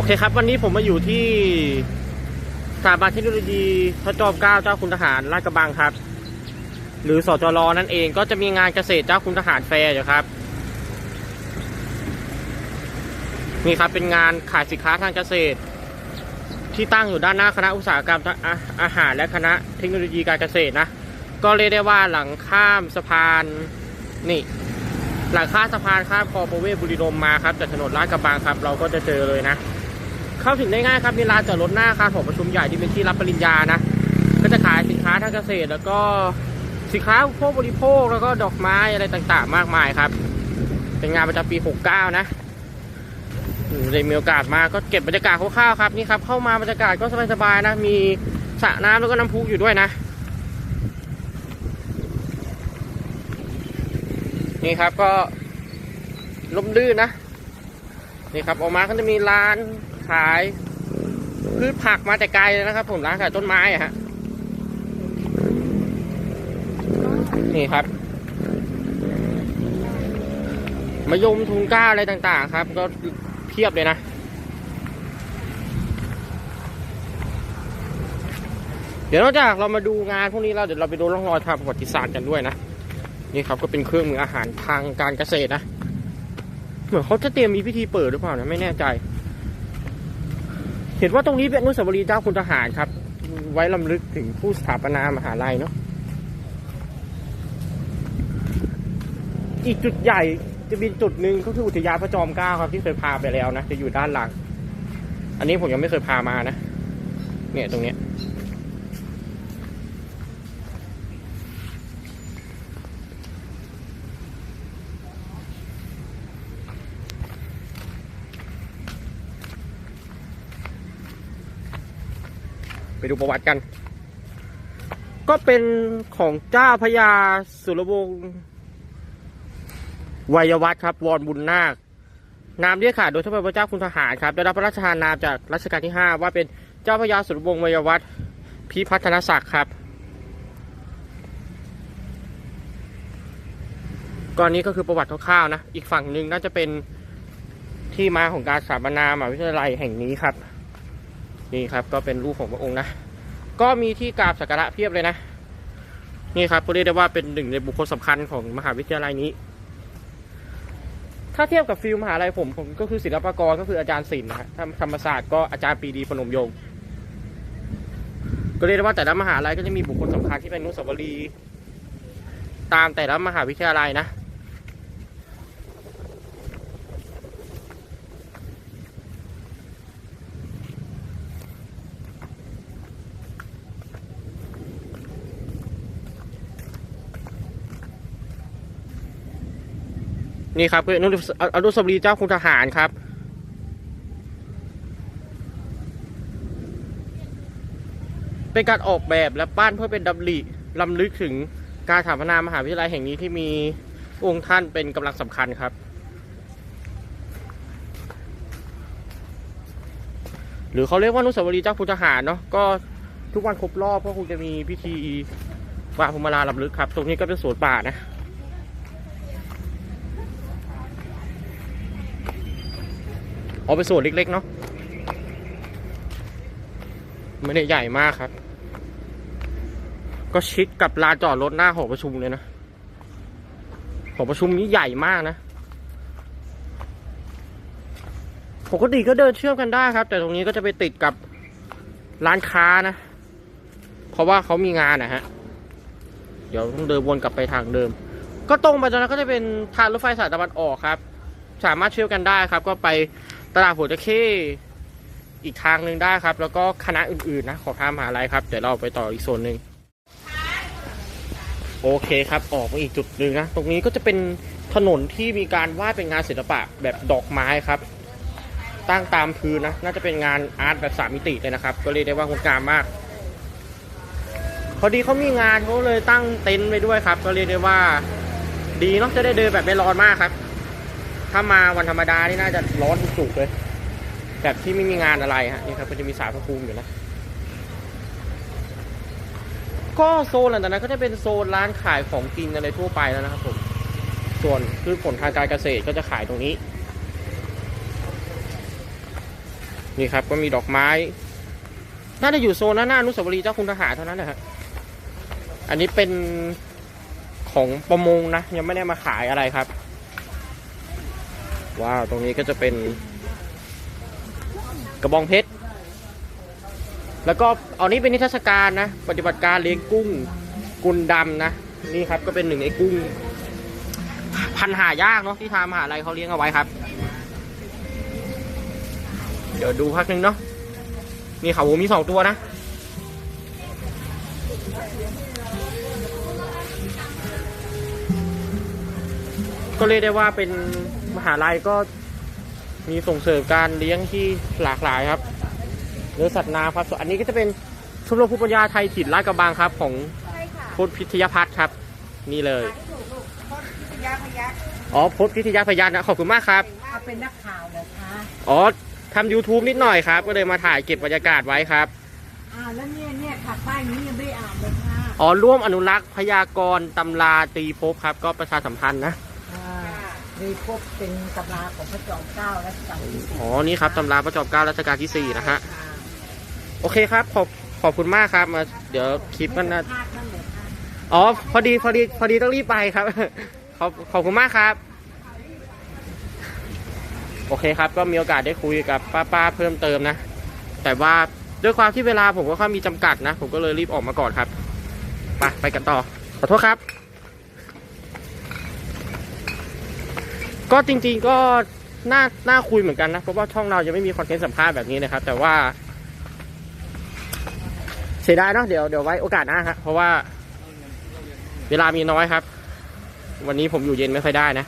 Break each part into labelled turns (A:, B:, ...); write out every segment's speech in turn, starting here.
A: โอเคครับวันนี้ผมมาอยู่ที่สถาบันเทคโนโลยีพระจอมเกล้าเจ้าคุณทหารลาดกระบังครับ หรือสจรนั่นเองก็จะมีงานเกษตรเจ้าคุณทหารแฟร์อยู่ครับนี่ครับเป็นงานขายสินค้าทางเกษตร ที่ตั้งอยู่ด้านหน้าคณะอุตสาหกรรมอาอาหารและคณะเทคโนโลยีการเกษตรนะ ก็เรียกได้ว่าหลังข้ามสะพานนี่หลังข้ามสะพานข้ามคองปรเวบุรีรมมาครับจากถนนลาดกระบังครับ เราก็จะเจอเลยนะ เข้าถึงได้ง่ายครับมีลานจอดรถหน้าอาคารหอประชุมใหญ่ที่เป็นที่รับปริญญานะ ก็จะขายสินค้าทางเกษตร แล้วก็สินค้าอุปโภคบริโภคแล้วก็ดอกไม้อะไรต่างๆ มากมายครับ เป็นงานประจำปี 69 นะอืมได้มีโอกาสมาก็เก็บบรรยากาศคร่าวๆครับนี่ครับเข้ามาบรรยากาศก็สบายๆนะ มีสระน้ำแล้วก็น้ำพุอยู่ด้วยนะ นี่ครับก็ลมลื่นนะ นี่ครับออกมาก็จะมีร้าน ขายพืชผักมาแต่ไกลเลยนะครับ ผมร้านขายต้นไม้อะฮะนี่ครับมะยมทุงก้าอะไรต่างๆ ครับ ก็เพียบเลยนะเดี๋ยวนอกจากเรามาดูงานพวกนี้แล้วเดี๋ยวเราไปดูร่องรอยทางประวัติศาสตร์กันด้วยนะนี่ครับก็เป็นเครื่องมืออาหารทางการเกษตรนะเหมือนเขาจะเตรียมมีพิธีเปิดหรือเปล่านะไม่แน่ใจ เห็นว่าตรงนี้เป็นอนุสาวรีย์เจ้าคุณทหารครับ ไว้ลำลึกถึงผู้สถาปนามหาลัยเนาะอีกจุดใหญ่จะเป็นจุดหนึ่งก็คืออุทยานพระจอมเกล้าครับที่เคยพาไปแล้วนะจะอยู่ด้านหลัง อันนี้ผมยังไม่เคยพามานะ เนี่ยตรงเนี้ย ไปดูประวัติกัน ก็เป็นของเจ้าพระยาสุรวงศ์วัยวัฒน์ครับ วรบุญนาคนามเรียกขานโดยทพระเจ้าคุณทหารครับได้รับพระราชทานนามจากรัชกาลที่ 5 ว่าเป็นเจ้าพระยาสุรวงศ์วัยวัฒน์พิพัฒนศักดิ์ครับ ก่อนนี้ก็คือประวัติคร่าวๆนะ อีกฝั่งหนึ่งน่าจะเป็นที่มาของการสถาปนามหาวิทยาลัยแห่งนี้ครับ นี่ครับก็เป็นรูปของพระองค์นะ ก็มีที่กราบสักการะเพียบเลยนะ นี่ครับก็เรียกได้ว่าเป็นหนึ่งในบุคคลสำคัญของมหาวิทยาลัยนี้ ถ้าเทียบกับฟิลมหาลัยผมผมก็คือศิลปากรก็คืออาจารย์ศิลป์นะฮะธรรมศาสตร์ก็อาจารย์ปีดีพนมยงค์ก็เรียกได้ว่าแต่ละมหาลัยก็จะมีบุคคลสำคัญที่เป็นนุสาวรีย์ตามแต่ละมหาวิทยาลัยนะ นี่ครับคืออนุอนุสาวรีย์เจ้าคุณทหารครับ เป็นการออกแบบและปั้นเพื่อเป็นดำริลำลึกถึงการสถาปนามหาวิทยาลัยแห่งนี้ที่มีองค์ท่านเป็นกำลังสำคัญครับ หรือเขาเรียกว่าอนุสาวรีย์เจ้าคุณทหารเนาะก็ทุกวันครบรอบก็คงจะมีพิธีวางพวงมาลาลำลึกครับ ตรงนี้ก็เป็นสวนป่านะ เอาไปส่วนเล็กๆเนาะไม่ได้ใหญ่มากครับ ก็ชิดกับลานจอดรถหน้าหอประชุมเลยนะหอประชุมนี้ใหญ่มากนะปกติก็เดินเชื่อมกันได้ครับ แต่ตรงนี้ก็จะไปติดกับร้านค้านะ เพราะว่าเขามีงานนะฮะ เดี๋ยวต้องเดินวนกลับไปทางเดิม ก็ตรงไปจากนั้นก็จะเป็นทางรถไฟสายตะวันออกครับ สามารถเชื่อมกันได้ครับ ก็ไป ตลาดหัวตะเข้อีกทางหนึ่งได้ครับ แล้วก็คณะอื่นๆนะของทางมหาลัยครับ เดี๋ยวเราไปต่ออีกโซนหนึ่งโอเคครับออกมาอีกจุดหนึ่งนะ ตรงนี้ก็จะเป็นถนนที่มีการวาดเป็นงานศิลปะแบบดอกไม้ครับ ตั้งตามพื้นนะ น่าจะเป็นงานอาร์ตแบบสามมิติเลยนะครับ ก็เรียกได้ว่างดงามมาก พอดีเขามีงานเขาเลยตั้งเต็นท์ไว้ด้วยครับ ก็เรียกได้ว่า ดีเนาะจะได้เดินแบบไม่ร้อนมากครับ ถ้ามาวันธรรมดานี่น่าจะร้อนสุดๆเลย แบบที่ไม่มีงานอะไรฮะนี่ครับก็จะมีสารพระภูมิอยู่นะ ก็โซนหลังจากนั้นก็จะเป็นโซนร้านขายของกินอะไรทั่วไปแล้วนะครับผม ส่วนพืชผลทางการเกษตรก็จะขายตรงนี้ นี่ครับก็มีดอกไม้ น่าจะอยู่โซนหน้าอนุสาวรีย์เจ้าคุณทหารเท่านั้นนะฮะอันนี้เป็นของประมงนะ ยังไม่ได้มาขายอะไรครับ ว้าวตรงนี้ก็จะเป็น กระบองเพชร แล้วก็เอานี้เป็นนิทรรศการนะ ปฏิบัติการเลี้ยงกุ้งกุนดำนะ นี่ครับก็เป็นหนึ่งในกุ้ง พันหายากเนาะที่ทางมหาลัยเขาเลี้ยงเอาไว้ครับ เดี๋ยวดูพักหนึ่งเนาะนี่เขาหูมีสองตัวนะก็เรียกได้ว่าเป็น มหาลัยก็มีส่งเสริมการเลี้ยงที่หลากหลายครับเนื้อสัตว์น้ำครับส่วนอันนี้ก็จะเป็นชมรมภูมิปัญญาไทยถิ่นลาดกระบังครับของ
B: ใช่ค่ะ
A: พจน์พิทยพัฒน์ครับ นี่เลย
B: ขายถูกลูกต้นพิทยาพยัก
A: อ๋อพจน์พิทยพยานนะขอบคุณมากครับ
B: เอาเป็นนักข่าวเหรอคะ
A: อ๋อทำ YouTube นิดหน่อยครับ ก็เลยมาถ่ายเก็บบรรยากาศไว้ครับ
B: อ้าวแล้วเนี่ยเนี่ยขับป้ายนี้ยังไม่ได้อ่านเลยค่ะ
A: อ๋อร่วมอนุรักษ์พยากรณ์ตำราตีภพครับ ก็ประชาสัมพันธ์นะ
B: อ่า มีพบเป็นตำราของพระจอมเกล้าและสังที่สี่
A: อ๋อนี่ครับตำราพระจอมเกล้ารัชกาลที่4นะฮะ
B: อ่า
A: โอเคครับขอบขอบคุณมากครับมาเดี๋ยวคลิปมันนะ
B: ภาคนั่นเลยค่ะ
A: อ๋อพอดีพอดีพอดีต้องรีบไปครับขอบขอบคุณมากครับ โอเคครับ ก็มีโอกาสได้คุยกับป้าป้าๆเพิ่มเติมนะ แต่ว่าด้วยความที่เวลาผมก็ค่อนมีจำกัดนะ ผมก็เลยรีบออกมาก่อนครับ ไปไปกันต่อ ขอโทษครับ ก็จริงๆก็น่าน่าคุยเหมือนกันนะเพราะว่าช่องเรายังไม่มีคอนเทนต์สัมภาษณ์แบบนี้นะครับ แต่ว่า เสียดายเนาะเดี๋ยวเดี๋ยวไว้โอกาสหน้าครับเพราะว่า เวลามีน้อยครับ วันนี้ผมอยู่เย็นไม่ค่อยได้นะ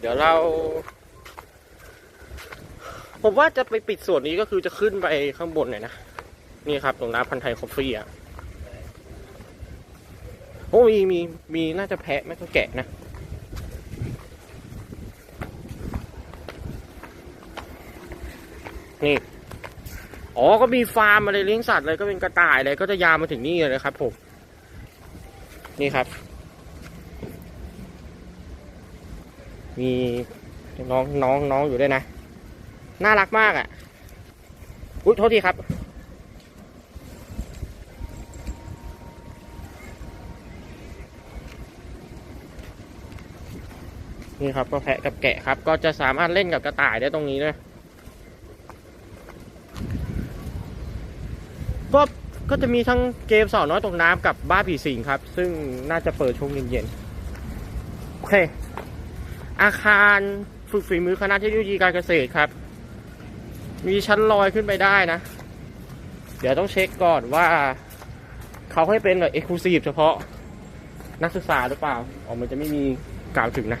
A: เดี๋ยวเรา ผมว่าจะไปปิดส่วนนี้ก็คือจะขึ้นไปข้างบนหน่อยนะ นี่ครับตรงน้ำพันไทยคอฟฟี่อะโอ้มีมีมีน่าจะแพะไม่ก็แกะนะ นี่ อ๋อก็มีฟาร์มอะไรเลี้ยงสัตว์เลยก็เป็นกระต่ายเลยก็จะยาวมาถึงนี่เลยครับผมนี่ครับ มีน้องน้องน้องอยู่ด้วยนะ น่ารักมากอะ่ะ อุ้ยโทษทีครับ นี่ครับก็แพะกับแกะครับ ก็จะสามารถเล่นกับกระต่ายได้ตรงนี้นะก็ก็จะมีทั้งเกมสาวน้อยตกน้ำกับบ้าผีสิงครับ ซึ่งน่าจะเปิดช่วงเย็นๆโอเค อาคารฝึกฝีมือคณะเทคโนโลยีการเกษตรครับ มีชั้นลอยขึ้นไปได้นะ เดี๋ยวต้องเช็คก่อนว่า เขาให้เป็นแบบเอ็กซ์คลูซีฟเฉพาะนักศึกษาหรือเปล่าอ๋อมันจะไม่มีกล่าวถึงนะ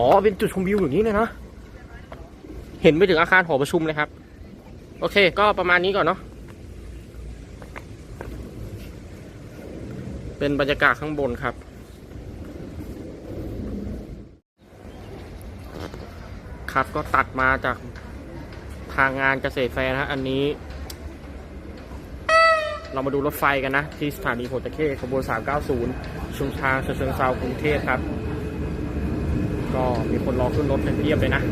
A: อ๋อ เป็นจุดชมวิวอย่างนี้เลยนะ เห็นไปถึงอาคารหอประชุมเลยครับ โอเค ก็ประมาณนี้ก่อนเนาะ เป็นบรรยากาศข้างบนครับ ครับก็ตัดมาจากทางงานเกษตรแฟร์นะอันนี้ เรามาดูรถไฟกันนะ ที่สถานีโพตะเข้ขบวน 390 ชุมทางเชิงเซากรุงเทพครับ ก็มีคนรอขึ้นรถเป็นเพียบเลยนะ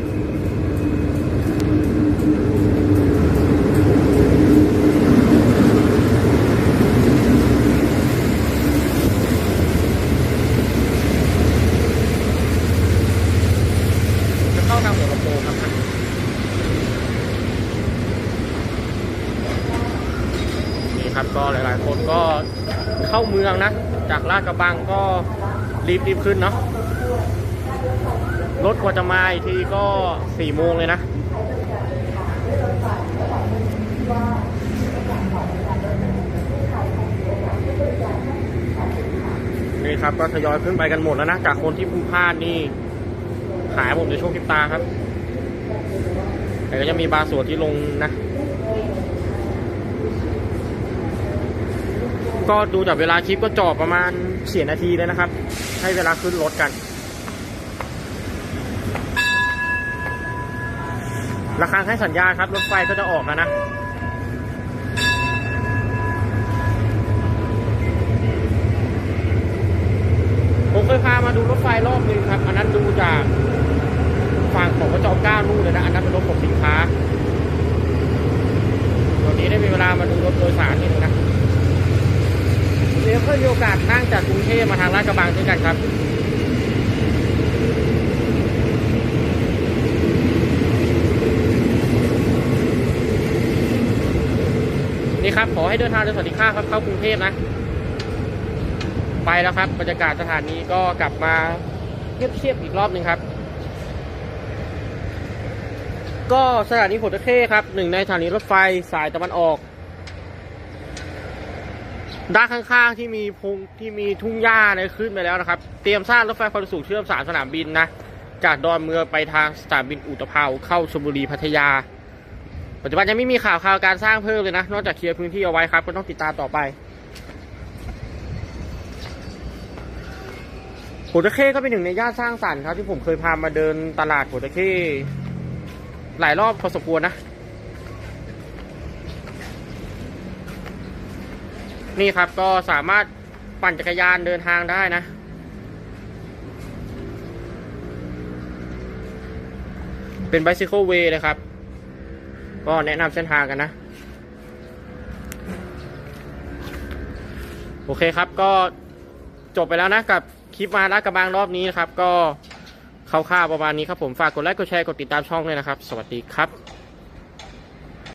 A: จะเข้าทางหัวลำโพงครับนี่ครับก็หลายๆ คนก็เข้าเมืองนะ จากลาดกระบังก็รีบรีบขึ้นเนาะ รถกว่าจะมาอีกทีก็สี่โมงเลยนะนี่ครับก็ทยอยขึ้นไปกันหมดแล้วนะ จากคนที่พุ่งพลาดนี่หายหมดในช่วงคลิปตาครับ แต่ก็จะมีบางส่วนที่ลงนะ ก็ดูจากเวลาคลิปก็จอดประมาณเสียนาทีเลยนะครับ ให้เวลาขึ้นรถกัน ระฆังให้สัญญาณครับ รถไฟก็จะออกแล้วนะผมเคยพามาดูรถไฟรอบนึงครับ อันนั้นดูจากฝั่งของพระจอมเกล้านู่นเลยนะ อันนั้นเป็นรถขนสินค้าวันนี้ได้มีเวลามาดูรถโดยสารนี่นะเดี๋ยวเพื่อมีโอกาสนั่งจากกรุงเทพมาทางลาดกระบังด้วยกันครับ ครับ ขอให้เดินทางโดยสวัสดิภาพครับเข้ากรุงเทพนะ ไปแล้วครับ บรรยากาศสถานีก็กลับมาเทียบๆอีกรอบหนึ่งครับ ก็สถานีหัวตะเข้ครับหนึ่งในสถานีรถไฟสายตะวันออก ด้านข้างๆที่มีพงที่มีทุ่งหญ้าเนี่ยขึ้นไปแล้วนะครับ เตรียมสร้างรถไฟความเร็วสูงเชื่อมสามสนามบินนะจากดอนเมืองไปทางสนามบินอุตภาเข้าชลบุรีพัทยา ปัจจุบันยังไม่มีข่าวข่าวการสร้างเพิ่มเลยนะ นอกจากเคลียร์พื้นที่เอาไว้ครับ ก็ต้องติดตามต่อไปหัวตะเข้ก็เป็นหนึ่งในย่านสร้างสรรค์ครับ ที่ผมเคยพามาเดินตลาดหัวตะเข้หลายรอบพอสมควรนะ นี่ครับก็สามารถปั่นจักรยานเดินทางได้นะเป็น bicycle way เลยครับ ก็แนะนำเส้นทางกันนะ โอเคครับก็จบไปแล้วนะกับคลิปมาลาดกระบังรอบนี้นะครับ ก็คร่าวๆประมาณนี้ครับผมฝากกดไลค์กดแชร์กดติดตามช่องเลยนะครับ สวัสดีครับ